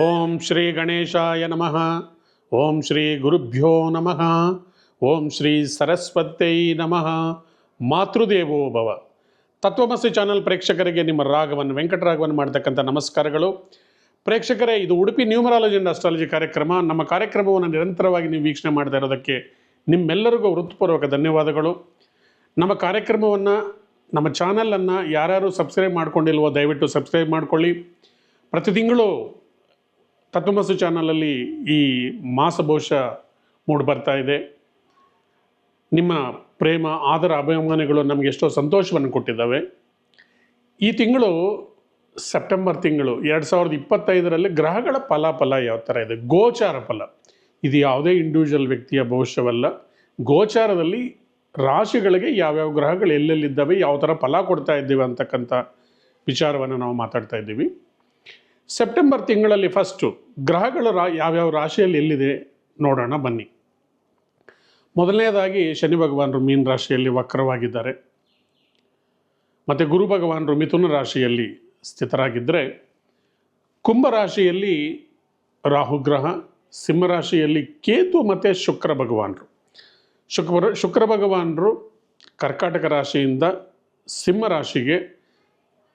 ಓಂ ಶ್ರೀ ಗಣೇಶಾಯ ನಮಃ. ಓಂ ಶ್ರೀ ಗುರುಭ್ಯೋ ನಮಃ. ಓಂ ಶ್ರೀ ಸರಸ್ವತೈ ನಮಃ. ಮಾತೃದೇವೋ ಭವ. ತತ್ವಮಸಿ ಚಾನಲ್ ಪ್ರೇಕ್ಷಕರಿಗೆ ನಿಮ್ಮ ರಾಗವನ್ನು ವೆಂಕಟರಾಘವನ್ ಮಾಡ್ತಕ್ಕಂಥ ನಮಸ್ಕಾರಗಳು. ಪ್ರೇಕ್ಷಕರೇ, ಇದು ಉಡುಪಿ ನ್ಯೂಮರಾಲಜಿ ಅಂಡ್ ಅಸ್ಟ್ರಾಲಜಿ ಕಾರ್ಯಕ್ರಮ. ನಮ್ಮ ಕಾರ್ಯಕ್ರಮವನ್ನು ನಿರಂತರವಾಗಿ ನೀವು ವೀಕ್ಷಣೆ ಮಾಡ್ತಾ ಇರೋದಕ್ಕೆ ನಿಮ್ಮೆಲ್ಲರಿಗೂ ವೃತ್ತಿಪೂರ್ವಕ ಧನ್ಯವಾದಗಳು. ನಮ್ಮ ಕಾರ್ಯಕ್ರಮವನ್ನು, ನಮ್ಮ ಚಾನಲನ್ನು ಯಾರ್ಯಾರು ಸಬ್ಸ್ಕ್ರೈಬ್ ಮಾಡ್ಕೊಂಡಿಲ್ವೋ ದಯವಿಟ್ಟು ಸಬ್ಸ್ಕ್ರೈಬ್ ಮಾಡ್ಕೊಳ್ಳಿ. ಪ್ರತಿ ತಿಂಗಳು ತತ್ವಮಸು ಚಾನಲಲ್ಲಿ ಈ ಮಾಸ ಬಹುಶ ಮೂಡಿ ಬರ್ತಾ ಇದೆ. ನಿಮ್ಮ ಪ್ರೇಮ, ಆದರ, ಅಭಿಮಾನಿಗಳು ನಮಗೆ ಎಷ್ಟೋ ಸಂತೋಷವನ್ನು ಕೊಟ್ಟಿದ್ದಾವೆ. ಈ ತಿಂಗಳು ಸೆಪ್ಟೆಂಬರ್ ತಿಂಗಳು ಎರಡು ಸಾವಿರದ ಇಪ್ಪತ್ತೈದರಲ್ಲಿ ಗ್ರಹಗಳ ಫಲಾಫಲ ಯಾವ ಥರ ಇದೆ? ಗೋಚಾರ ಫಲ. ಇದು ಯಾವುದೇ ಇಂಡಿವಿಜುವಲ್ ವ್ಯಕ್ತಿಯ ಭವಿಷ್ಯವಲ್ಲ. ಗೋಚಾರದಲ್ಲಿ ರಾಶಿಗಳಿಗೆ ಯಾವ್ಯಾವ ಗ್ರಹಗಳು ಎಲ್ಲೆಲ್ಲಿದ್ದಾವೆ, ಯಾವ ಥರ ಫಲ ಕೊಡ್ತಾ ಇದ್ದೀವಿ ಅಂತಕ್ಕಂಥ ವಿಚಾರವನ್ನು ನಾವು ಮಾತಾಡ್ತಾ ಇದ್ದೀವಿ. ಸೆಪ್ಟೆಂಬರ್ ತಿಂಗಳಲ್ಲಿ ಫಸ್ಟು ಗ್ರಹಗಳು ರಾ, ಯಾವ್ಯಾವ ರಾಶಿಯಲ್ಲಿ ಎಲ್ಲಿದೆ ನೋಡೋಣ ಬನ್ನಿ. ಮೊದಲನೇದಾಗಿ ಶನಿ ಭಗವಾನರು ಮೀನ ರಾಶಿಯಲ್ಲಿ ವಕ್ರವಾಗಿದ್ದಾರೆ. ಮತ್ತು ಗುರು ಭಗವಾನರು ಮಿಥುನ ರಾಶಿಯಲ್ಲಿ ಸ್ಥಿತರಾಗಿದ್ದರೆ ಕುಂಭ ರಾಶಿಯಲ್ಲಿ ರಾಹುಗ್ರಹ ಸಿಂಹರಾಶಿಯಲ್ಲಿ ಕೇತು ಮತ್ತು ಶುಕ್ರ ಭಗವಾನರು. ಶುಕ್ರ ಶುಕ್ರ ಭಗವಾನರು ಕರ್ಕಾಟಕ ರಾಶಿಯಿಂದ ಸಿಂಹ ರಾಶಿಗೆ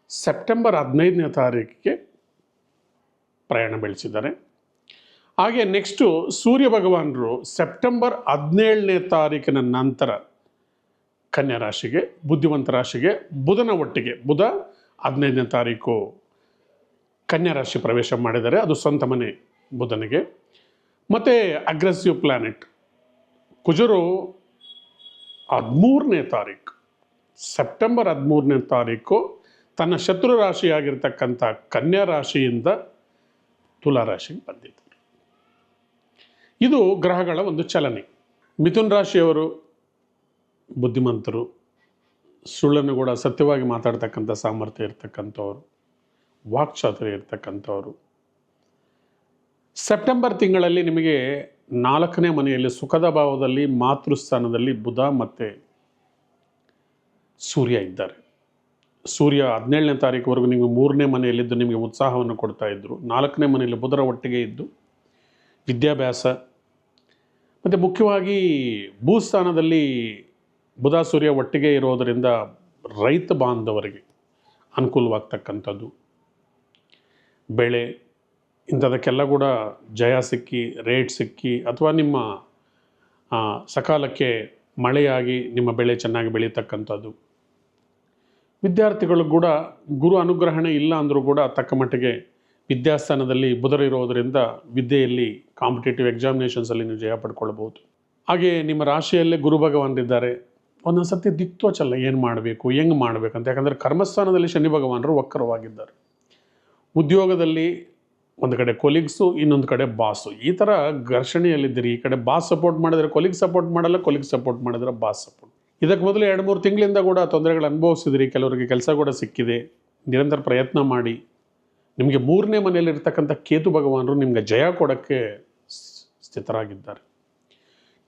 ಸೆಪ್ಟೆಂಬರ್ ಹದಿನೈದನೇ ತಾರೀಕಿಗೆ ಪ್ರಯಾಣ ಬೆಳೆಸಿದ್ದಾರೆ. ಹಾಗೆ ನೆಕ್ಸ್ಟು ಸೂರ್ಯ ಭಗವಾನರು ಸೆಪ್ಟೆಂಬರ್ ಹದಿನೇಳನೇ ತಾರೀಕಿನ ನಂತರ ಕನ್ಯಾ ರಾಶಿಗೆ, ಬುದ್ಧಿವಂತ ರಾಶಿಗೆ, ಬುಧನ ಒಟ್ಟಿಗೆ, ಬುಧ ಹದಿನೈದನೇ ತಾರೀಕು ಕನ್ಯಾ ರಾಶಿ ಪ್ರವೇಶ ಮಾಡಿದ್ದಾರೆ. ಅದು ಸ್ವಂತ ಮನೆ ಬುಧನಿಗೆ. ಮತ್ತು ಅಗ್ರೆಸಿವ್ ಪ್ಲ್ಯಾನೆಟ್ ಕುಜರು ಹದಿಮೂರನೇ ತಾರೀಕು, ಸೆಪ್ಟೆಂಬರ್ ಹದಿಮೂರನೇ ತಾರೀಕು ತನ್ನ ಶತ್ರು ರಾಶಿಯಾಗಿರ್ತಕ್ಕಂಥ ಕನ್ಯಾ ರಾಶಿಯಿಂದ ತುಲಾ ರಾಶಿಗೆ ಬಂದಿದ್ದಾರೆ ಇದು ಗ್ರಹಗಳ ಒಂದು ಚಲನೆ. ಮಿಥುನ್ ರಾಶಿಯವರು ಬುದ್ಧಿವಂತರು ಸುಳ್ಳನ್ನು ಕೂಡ ಸತ್ಯವಾಗಿ ಮಾತಾಡ್ತಕ್ಕಂಥ ಸಾಮರ್ಥ್ಯ ಇರ್ತಕ್ಕಂಥವ್ರು, ವಾಕ್ಚಾತುರ್ಯ ಇರ್ತಕ್ಕಂಥವ್ರು. ಸೆಪ್ಟೆಂಬರ್ ತಿಂಗಳಲ್ಲಿ ನಿಮಗೆ ನಾಲ್ಕನೇ ಮನೆಯಲ್ಲಿ ಸುಖದ ಭಾವದಲ್ಲಿ, ಮಾತೃಸ್ಥಾನದಲ್ಲಿ ಬುಧ ಮತ್ತು ಸೂರ್ಯ ಇದ್ದಾರೆ. ಸೂರ್ಯ ಹದಿನೇಳನೇ ತಾರೀಕುವರೆಗೂ ನಿಮಗೆ ಮೂರನೇ ಮನೆಯಲ್ಲಿದ್ದು ನಿಮಗೆ ಉತ್ಸಾಹವನ್ನು ಕೊಡ್ತಾ ಇದ್ದರು ನಾಲ್ಕನೇ ಮನೆಯಲ್ಲಿ ಬುಧರ ಒಟ್ಟಿಗೆ ಇದ್ದು ವಿದ್ಯಾಭ್ಯಾಸ. ಮತ್ತು ಮುಖ್ಯವಾಗಿ ಭೂಸ್ಥಾನದಲ್ಲಿ ಬುಧ ಸೂರ್ಯ ಒಟ್ಟಿಗೆ ಇರೋದರಿಂದ ರೈತ ಬಾಂಧವರಿಗೆ ಅನುಕೂಲವಾಗ್ತಕ್ಕಂಥದ್ದು. ಬೆಳೆ, ಇಂಥದಕ್ಕೆಲ್ಲ ಕೂಡ ಜಯ ಸಿಕ್ಕಿ, ರೇಟ್ ಸಿಕ್ಕಿ, ಅಥವಾ ನಿಮ್ಮ ಸಕಾಲಕ್ಕೆ ಮಳೆಯಾಗಿ ನಿಮ್ಮ ಬೆಳೆ ಚೆನ್ನಾಗಿ ಬೆಳೀತಕ್ಕಂಥದ್ದು. ವಿದ್ಯಾರ್ಥಿಗಳು ಕೂಡ ಗುರು ಅನುಗ್ರಹಣೆ ಇಲ್ಲ ಅಂದರೂ ಕೂಡ ತಕ್ಕ ಮಟ್ಟಿಗೆ ವಿದ್ಯಾಸ್ಥಾನದಲ್ಲಿ ಬುಧರಿರೋದರಿಂದ ವಿದ್ಯೆಯಲ್ಲಿ ಕಾಂಪಿಟೇಟಿವ್ ಎಕ್ಸಾಮಿನೇಷನ್ಸಲ್ಲಿ ನೀವು ಜಯ ಪಡ್ಕೊಳ್ಬೋದು ಹಾಗೆ ನಿಮ್ಮ ರಾಶಿಯಲ್ಲೇ ಗುರು ಭಗವಾನರಿದ್ದಾರೆ. ಒಂದೊಂದು ಸರ್ತಿ ದಿಕ್ತೋಚಲ್ಲ ಏನು ಮಾಡಬೇಕು, ಹೆಂಗೆ ಮಾಡಬೇಕಂತ ಯಾಕಂದರೆ ಕರ್ಮಸ್ಥಾನದಲ್ಲಿ ಶನಿ ಭಗವಾನರು ವಕ್ರವಾಗಿದ್ದಾರೆ. ಉದ್ಯೋಗದಲ್ಲಿ ಒಂದು ಕಡೆ ಕೊಲೀಗ್ಸು ಇನ್ನೊಂದು ಕಡೆ ಬಾಸು ಈ ಥರ ಘರ್ಷಣೆಯಲ್ಲಿದ್ದೀರಿ. ಈ ಕಡೆ ಬಾಸ್ ಸಪೋರ್ಟ್ ಮಾಡಿದರೆ ಕೊಲೀಗ್ ಸಪೋರ್ಟ್ ಮಾಡಲ್ಲ ಕೊಲೀಗ್ ಸಪೋರ್ಟ್ ಮಾಡಿದರೆ ಬಾಸ್ ಸಪೋರ್ಟ್ ಇದಕ್ಕೆ ಮೊದಲು ಎರಡು ಮೂರು ತಿಂಗಳಿಂದ ಕೂಡ ತೊಂದರೆಗಳು ಅನುಭವಿಸಿದ್ರಿ. ಕೆಲವರಿಗೆ ಕೆಲಸ ಕೂಡ ಸಿಕ್ಕಿದೆ. ನಿರಂತರ ಪ್ರಯತ್ನ ಮಾಡಿ. ನಿಮಗೆ ಮೂರನೇ ಮನೆಯಲ್ಲಿರ್ತಕ್ಕಂಥ ಕೇತು ಭಗವಾನರು ನಿಮಗೆ ಜಯ ಕೊಡೋಕ್ಕೆ ಸ್ಥಿತರಾಗಿದ್ದಾರೆ.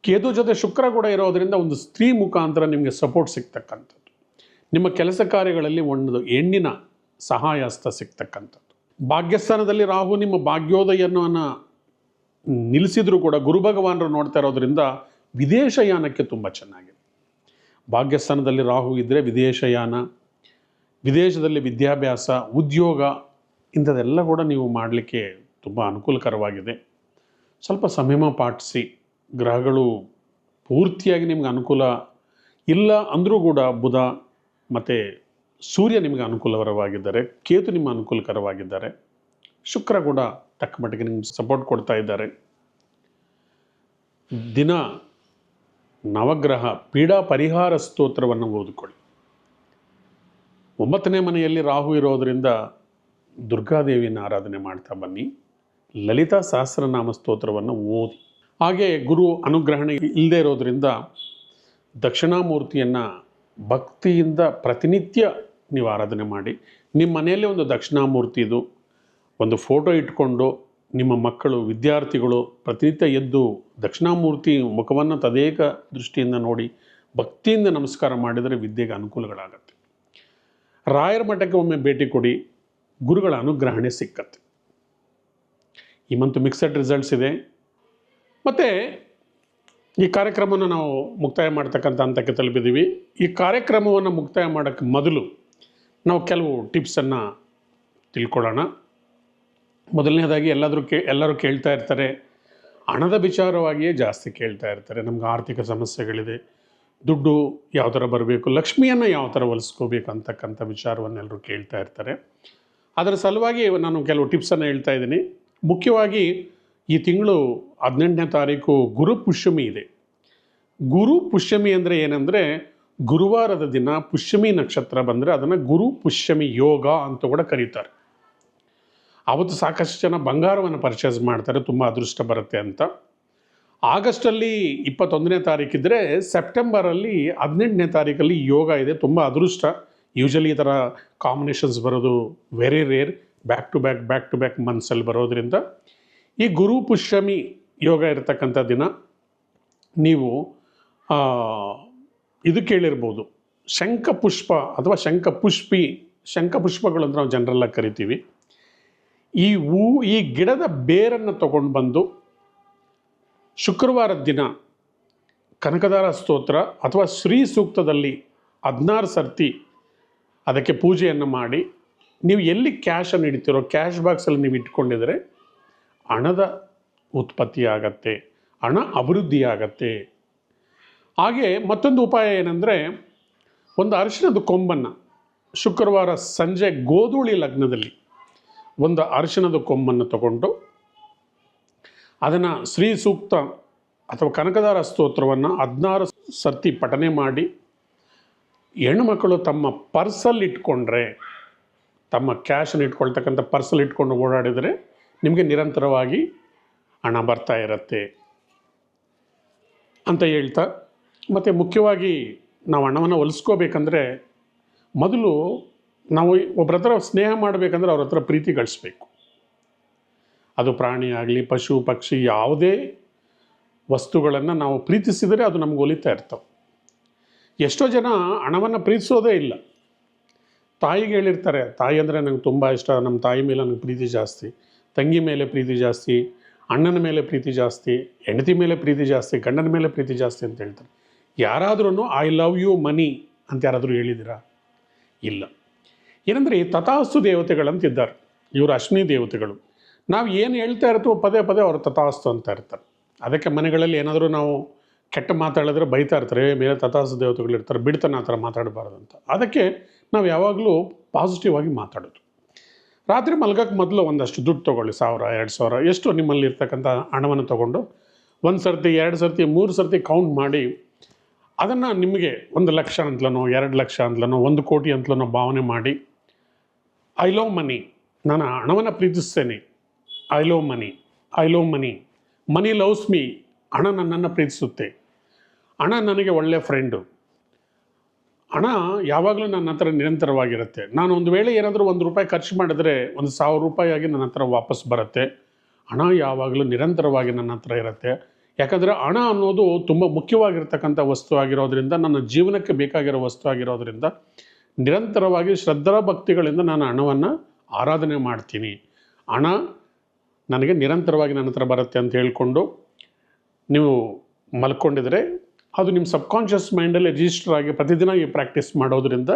ಕೇತು ಜೊತೆ ಶುಕ್ರ ಕೂಡ ಇರೋದರಿಂದ ಒಂದು ಸ್ತ್ರೀ ಮುಖಾಂತರ ನಿಮಗೆ ಸಪೋರ್ಟ್ ಸಿಗ್ತಕ್ಕಂಥದ್ದು. ನಿಮ್ಮ ಕೆಲಸ ಕಾರ್ಯಗಳಲ್ಲಿ ಒಂದು ಹೆಣ್ಣಿನ ಸಹಾಯ ಹಸ್ತ ಸಿಗ್ತಕ್ಕಂಥದ್ದು. ಭಾಗ್ಯಸ್ಥಾನದಲ್ಲಿ ರಾಹು ನಿಮ್ಮ ಭಾಗ್ಯೋದಯವನ್ನು ನಿಲ್ಲಿಸಿದರೂ ಕೂಡ ಗುರು ಭಗವಾನರು ನೋಡ್ತಾ ಇರೋದ್ರಿಂದ ವಿದೇಶಯಾನಕ್ಕೆ ತುಂಬ ಚೆನ್ನಾಗಿದೆ. ಭಾಗ್ಯಸ್ಥಾನದಲ್ಲಿ ರಾಹು ಇದ್ದರೆ ವಿದೇಶಯಾನ, ವಿದೇಶದಲ್ಲಿ ವಿದ್ಯಾಭ್ಯಾಸ, ಉದ್ಯೋಗ ಇಂಥದ್ದೆಲ್ಲ ಕೂಡ ನೀವು ಮಾಡಲಿಕ್ಕೆ ತುಂಬ ಅನುಕೂಲಕರವಾಗಿದೆ. ಸ್ವಲ್ಪ ಸಂಯಮ ಪಾಠಿಸಿ ಗ್ರಹಗಳು ಪೂರ್ತಿಯಾಗಿ ನಿಮ್ಗೆ ಅನುಕೂಲ ಇಲ್ಲ ಅಂದರೂ ಕೂಡ ಬುಧ ಮತ್ತು ಸೂರ್ಯ ನಿಮಗೆ ಅನುಕೂಲಕರವಾಗಿದ್ದಾರೆ, ಕೇತು ನಿಮ್ಮ ಅನುಕೂಲಕರವಾಗಿದ್ದಾರೆ, ಶುಕ್ರ ಕೂಡ ತಕ್ಕ ಮಟ್ಟಿಗೆ ನಿಮ್ಗೆ ಸಪೋರ್ಟ್ ಕೊಡ್ತಾ ಇದ್ದಾರೆ. ದಿನ ನವಗ್ರಹ ಪೀಡಾ ಪರಿಹಾರ ಸ್ತೋತ್ರವನ್ನು ಓದಿಕೊಳ್ಳಿ. ಒಂಬತ್ತನೇ ಮನೆಯಲ್ಲಿ ರಾಹು ಇರೋದರಿಂದ ದುರ್ಗಾದೇವಿಯನ್ನು ಆರಾಧನೆ ಮಾಡ್ತಾ ಬನ್ನಿ. ಲಲಿತಾ ಸಹಸ್ರನಾಮ ಸ್ತೋತ್ರವನ್ನು ಓದಿ. ಹಾಗೆ ಗುರು ಅನುಗ್ರಹಣೆ ಇಲ್ಲದೆ ಇರೋದರಿಂದ ದಕ್ಷಿಣಾಮೂರ್ತಿಯನ್ನು ಭಕ್ತಿಯಿಂದ ಪ್ರತಿನಿತ್ಯ ನೀವು ಆರಾಧನೆ ಮಾಡಿ. ನಿಮ್ಮ ಮನೆಯಲ್ಲೇ ಒಂದು ದಕ್ಷಿಣಾಮೂರ್ತಿದು, ಒಂದು ಫೋಟೋ ಇಟ್ಕೊಂಡು ನಿಮ್ಮ ಮಕ್ಕಳು, ವಿದ್ಯಾರ್ಥಿಗಳು ಪ್ರತಿನಿತ್ಯ ಎದ್ದು ದಕ್ಷಿಣಾಮೂರ್ತಿ ಮುಖವನ್ನು ತದೇಕ ದೃಷ್ಟಿಯಿಂದ ನೋಡಿ, ಭಕ್ತಿಯಿಂದ ನಮಸ್ಕಾರ ಮಾಡಿದರೆ ವಿದ್ಯೆಗೆ ಅನುಕೂಲಗಳಾಗತ್ತೆ. ರಾಯರ ಮಠಕ್ಕೆ ಒಮ್ಮೆ ಭೇಟಿ ಕೊಡಿ, ಗುರುಗಳ ಅನುಗ್ರಹಣೆ ಸಿಕ್ಕತ್ತೆ. ಈ ಮಂತ್ ಮಿಕ್ಸಡ್ ರಿಸಲ್ಟ್ಸ್ ಇದೆ. ಮತ್ತು ಈ ಕಾರ್ಯಕ್ರಮವನ್ನು ನಾವು ಮುಕ್ತಾಯ ಮಾಡ್ತಕ್ಕಂಥ ಹಂತಕ್ಕೆ ತಲುಪಿದ್ದೀವಿ. ಈ ಕಾರ್ಯಕ್ರಮವನ್ನು ಮುಕ್ತಾಯ ಮಾಡೋಕ್ಕೆ ಮೊದಲು ನಾವು ಕೆಲವು ಟಿಪ್ಸನ್ನು ತಿಳ್ಕೊಳ್ಳೋಣ. ಮೊದಲನೇದಾಗಿ ಎಲ್ಲಾದರೂ ಕೇ, ಎಲ್ಲರೂ ಕೇಳ್ತಾ ಇರ್ತಾರೆ. ಹಣದ ವಿಚಾರವಾಗಿಯೇ ಜಾಸ್ತಿ ಕೇಳ್ತಾ ಇರ್ತಾರೆ. ನಮ್ಗೆ ಆರ್ಥಿಕ ಸಮಸ್ಯೆಗಳಿದೆ. ದುಡ್ಡು ಯಾವ ಥರ ಬರಬೇಕು, ಲಕ್ಷ್ಮಿಯನ್ನು ಯಾವ ಥರ ಒಲಿಸ್ಕೋಬೇಕು ಅಂತಕ್ಕಂಥ ವಿಚಾರವನ್ನೆಲ್ಲರೂ ಕೇಳ್ತಾ ಇರ್ತಾರೆ. ಅದರ ಸಲುವಾಗಿ ನಾನು ಕೆಲವು ಟಿಪ್ಸನ್ನು ಹೇಳ್ತಾ ಇದ್ದೀನಿ. ಮುಖ್ಯವಾಗಿ ಈ ತಿಂಗಳು ಹದಿನೆಂಟನೇ ತಾರೀಕು ಗುರು ಪುಷ್ಯಮಿ ಇದೆ. ಗುರು ಪುಷ್ಯಮಿ ಅಂದರೆ ಏನಂದರೆ ಗುರುವಾರದ ದಿನ ಪುಷ್ಯಮಿ ನಕ್ಷತ್ರ ಬಂದರೆ ಅದನ್ನು ಗುರು ಪುಷ್ಯಮಿ ಯೋಗ ಅಂತ ಕೂಡ ಕರೀತಾರೆ. ಆವತ್ತು ಸಾಕಷ್ಟು ಜನ ಬಂಗಾರವನ್ನು ಪರ್ಚೇಸ್ ಮಾಡ್ತಾರೆ, ತುಂಬ ಅದೃಷ್ಟ ಬರುತ್ತೆ ಅಂತ. ಆಗಸ್ಟಲ್ಲಿ ಇಪ್ಪತ್ತೊಂದನೇ ತಾರೀಕಿದ್ರೆ ಸೆಪ್ಟೆಂಬರಲ್ಲಿ ಹದಿನೆಂಟನೇ ತಾರೀಕಲ್ಲಿ ಯೋಗ ಇದೆ, ತುಂಬ ಅದೃಷ್ಟ. ಯೂಶಲಿ ಈ ಥರ ಕಾಂಬಿನೇಷನ್ಸ್ ಬರೋದು very rare back to back back to back ಮಂತ್ಸಲ್ಲಿ ಬರೋದ್ರಿಂದ. ಈ ಗುರು ಪುಷ್ಯಮಿ ಯೋಗ ಇರತಕ್ಕಂಥ ದಿನ, ನೀವು ಇದು ಕೇಳಿರ್ಬೋದು. ಶಂಖಪುಷ್ಪ ಅಥವಾ ಶಂಖಪುಷ್ಪಿ ಶಂಖಪುಷ್ಪಗಳು ಅಂತ ನಾವು ಜನರಲ್ಲಾಗಿ ಕರಿತೀವಿ. ಈ ಹೂ, ಈ ಗಿಡದ ಬೇರನ್ನು ತಗೊಂಡು ಬಂದು ಶುಕ್ರವಾರದ ದಿನ ಕನಕದಾರ ಸ್ತೋತ್ರ ಅಥವಾ ಶ್ರೀ ಸೂಕ್ತದಲ್ಲಿ ಹದಿನಾರು ಸರ್ತಿ ಅದಕ್ಕೆ ಪೂಜೆಯನ್ನು ಮಾಡಿ, ನೀವು ಎಲ್ಲಿ ಕ್ಯಾಶನ್ನು ಇಡ್ತೀರೋ ಕ್ಯಾಶ್ ಬಾಕ್ಸಲ್ಲಿ ನೀವು ಇಟ್ಕೊಂಡಿದ್ರೆ ಹಣದ ಉತ್ಪತ್ತಿ ಆಗತ್ತೆ ಹಣ ಅಭಿವೃದ್ಧಿ ಆಗತ್ತೆ ಹಾಗೆ ಮತ್ತೊಂದು ಉಪಾಯ ಏನಂದರೆ, ಒಂದು ಅರಿಶಿಣದ ಕೊಂಬನ್ನು ಶುಕ್ರವಾರ ಸಂಜೆ ಗೋಧೂಳಿ ಲಗ್ನದಲ್ಲಿ ಒಂದು ಅರಿಶಿಣದ ಕೊಂಬನ್ನು ತಗೊಂಡು ಅದನ್ನು ಶ್ರೀ ಸೂಕ್ತ ಅಥವಾ ಕನಕದಾರ ಸ್ತೋತ್ರವನ್ನು ಹದಿನಾರು ಸರ್ತಿ ಪಠನೆ ಮಾಡಿ ಹೆಣ್ಣುಮಕ್ಕಳು ತಮ್ಮ ಪರ್ಸಲ್ಲಿ ಇಟ್ಕೊಂಡ್ರೆ, ತಮ್ಮ ಕ್ಯಾಶನ್ನು ಇಟ್ಕೊಳ್ತಕ್ಕಂಥ ಪರ್ಸಲ್ಲಿ ಇಟ್ಕೊಂಡು ಓಡಾಡಿದರೆ ನಿಮಗೆ ನಿರಂತರವಾಗಿ ಹಣ ಬರ್ತಾ ಇರುತ್ತೆ ಅಂತ ಹೇಳ್ತಾ, ಮತ್ತು ಮುಖ್ಯವಾಗಿ ನಾವು ಹಣವನ್ನು ಹೊಲಿಸ್ಕೋಬೇಕಂದ್ರೆ ಮೊದಲು ನಾವು ಒಬ್ಬರ ಹತ್ರ ಸ್ನೇಹ ಮಾಡಬೇಕಂದ್ರೆ ಅವ್ರ ಹತ್ರ ಪ್ರೀತಿ ಗಳಿಸ್ಬೇಕು. ಅದು ಪ್ರಾಣಿ ಆಗಲಿ, ಪಶು, ಪಕ್ಷಿ, ಯಾವುದೇ ವಸ್ತುಗಳನ್ನು ನಾವು ಪ್ರೀತಿಸಿದರೆ ಅದು ನಮ್ಗೆ ಒಲಿತಾ ಇರ್ತವೆ. ಎಷ್ಟೋ ಜನ ಹಣವನ್ನು ಪ್ರೀತಿಸೋದೇ ಇಲ್ಲ. ತಾಯಿಗೆ ಹೇಳಿರ್ತಾರೆ, ತಾಯಿ ಅಂದರೆ ನಂಗೆ ತುಂಬ ಇಷ್ಟ ನಮ್ಮ ತಾಯಿ ಮೇಲೆ ನನಗೆ ಪ್ರೀತಿ ಜಾಸ್ತಿ, ತಂಗಿ ಮೇಲೆ ಪ್ರೀತಿ ಜಾಸ್ತಿ, ಅಣ್ಣನ ಮೇಲೆ ಪ್ರೀತಿ ಜಾಸ್ತಿ, ಹೆಂಡತಿ ಮೇಲೆ ಪ್ರೀತಿ ಜಾಸ್ತಿ, ಗಂಡನ ಮೇಲೆ ಪ್ರೀತಿ ಜಾಸ್ತಿ ಅಂತ ಹೇಳ್ತಾರೆ. ಯಾರಾದ್ರೂ ಐ ಲವ್ ಯು ಮನಿ ಅಂತ ಯಾರಾದರೂ ಹೇಳಿದಿರಾ ಇಲ್ಲ. ಏನಂದರೆ ತಥಾಸ್ತು ದೇವತೆಗಳಂತಿದ್ದಾರೆ. ಇವರು ಅಶ್ವಿನಿ ದೇವತೆಗಳು. ನಾವು ಏನು ಹೇಳ್ತಾ ಇರ್ತೀವೋ ಪದೇ ಪದೇ ಅವರು ತಥಾಸ್ತು ಅಂತ ಇರ್ತಾರೆ. ಅದಕ್ಕೆ ಮನೆಗಳಲ್ಲಿ ಏನಾದರೂ ನಾವು ಕೆಟ್ಟ ಮಾತಾಡಿದ್ರೆ ಬೈತಾ ಇರ್ತಾರೆ ಮೇಲೆ ತಥಾಸ್ತು ದೇವತೆಗಳು ಇರ್ತಾರೆ, ಬಿಡ್ತಾನೆ ಆ ಥರ ಮಾತಾಡಬಾರ್ದು ಅಂತ. ಅದಕ್ಕೆ ನಾವು ಯಾವಾಗಲೂ ಪಾಸಿಟಿವ್ ಆಗಿ ಮಾತಾಡೋದು. ರಾತ್ರಿ ಮಲ್ಗಕ್ಕೆ ಮೊದಲು ಒಂದಷ್ಟು ದುಡ್ಡು ತೊಗೊಳ್ಳಿ, ಸಾವಿರ, ಎರಡು ಸಾವಿರ, ಎಷ್ಟು ನಿಮ್ಮಲ್ಲಿ ಇರ್ತಕ್ಕಂಥ ಹಣವನ್ನು ತೊಗೊಂಡು ಒಂದು ಸರ್ತಿ, ಎರಡು ಸರ್ತಿ, ಮೂರು ಸರ್ತಿ ಕೌಂಟ್ ಮಾಡಿ ಅದನ್ನು ನಿಮಗೆ ಒಂದು ಲಕ್ಷ ಅಂತಲೋ ಎರಡು ಲಕ್ಷ ಅಂತಲೋ ಒಂದು ಕೋಟಿ ಅಂತಲೋ ಭಾವನೆ ಮಾಡಿ ಐ ಲವ್ ಮನಿ ನಾನು ಹಣವನ್ನು ಪ್ರೀತಿಸ್ತೇನೆ. I love money I love money money loves me ಹಣ ನನ್ನನ್ನು ಪ್ರೀತಿಸುತ್ತೆ. ಹಣ ನನಗೆ ಒಳ್ಳೆಯ ಫ್ರೆಂಡು ಹಣ ಯಾವಾಗಲೂ ನನ್ನ ಹತ್ರ ನಿರಂತರವಾಗಿರುತ್ತೆ. ನಾನು ಒಂದು ವೇಳೆ ಏನಾದರೂ ಒಂದು ರೂಪಾಯಿ ಖರ್ಚು ಮಾಡಿದ್ರೆ ಒಂದು ಸಾವಿರ ರೂಪಾಯಿ ಆಗಿ ನನ್ನ ಹತ್ರ ವಾಪಸ್ ಬರುತ್ತೆ. ಹಣ ಯಾವಾಗಲೂ ನಿರಂತರವಾಗಿ ನನ್ನ ಹತ್ರ ಇರುತ್ತೆ. ಯಾಕಂದರೆ ಹಣ ಅನ್ನೋದು ತುಂಬ ಮುಖ್ಯವಾಗಿರ್ತಕ್ಕಂಥ ವಸ್ತು ಆಗಿರೋದ್ರಿಂದ, ನನ್ನ ಜೀವನಕ್ಕೆ ಬೇಕಾಗಿರೋ ವಸ್ತು ಆಗಿರೋದ್ರಿಂದ ನಿರಂತರವಾಗಿ ಶ್ರದ್ಧಾ ಭಕ್ತಿಗಳಿಂದ ನಾನು ಹಣವನ್ನು ಆರಾಧನೆ ಮಾಡ್ತೀನಿ. ಹಣ ನನಗೆ ನಿರಂತರವಾಗಿ ನನ್ನ ಹತ್ರ ಬರುತ್ತೆ ಅಂತ ಹೇಳಿಕೊಂಡು ನೀವು ಮಲ್ಕೊಂಡಿದ್ರೆ ಅದು ನಿಮ್ಮ ಸಬ್ಕಾನ್ಷಿಯಸ್ ಮೈಂಡಲ್ಲಿ ರಿಜಿಸ್ಟರ್ ಆಗಿ ಪ್ರತಿದಿನ ಈ ಪ್ರಾಕ್ಟೀಸ್ ಮಾಡೋದ್ರಿಂದ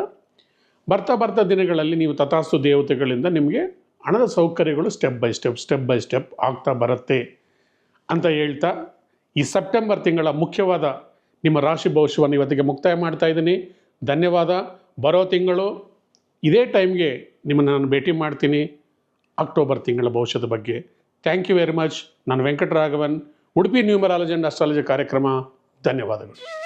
ಬರ್ತಾ ಬರ್ತಾ ದಿನಗಳಲ್ಲಿ ನೀವು ತಥಾಸ್ತು ದೇವತೆಗಳಿಂದ ನಿಮಗೆ ಹಣದ ಸೌಕರ್ಯಗಳು step by step step by step ಆಗ್ತಾ ಬರುತ್ತೆ ಅಂತ ಹೇಳ್ತಾ ಈ ಸೆಪ್ಟೆಂಬರ್ ತಿಂಗಳ ಮುಖ್ಯವಾದ ನಿಮ್ಮ ರಾಶಿ ಭವಿಷ್ಯವನ್ನು ಇವತ್ತಿಗೆ ಮುಕ್ತಾಯ ಮಾಡ್ತಾ ಇದ್ದೀನಿ. ಧನ್ಯವಾದ. ಬರೋ ತಿಂಗಳು ಇದೇ ಟೈಮ್ಗೆ ನಿಮ್ಮನ್ನು ನಾನು ಭೇಟಿ ಮಾಡ್ತೀನಿ ಅಕ್ಟೋಬರ್ ತಿಂಗಳ ಭವಿಷ್ಯದ ಬಗ್ಗೆ. ಥ್ಯಾಂಕ್ ಯು ವೆರಿ ಮಚ್ ನಾನು Venkataraghavan, Udupi numerology and astrology ಕಾರ್ಯಕ್ರಮ. ಧನ್ಯವಾದಗಳು.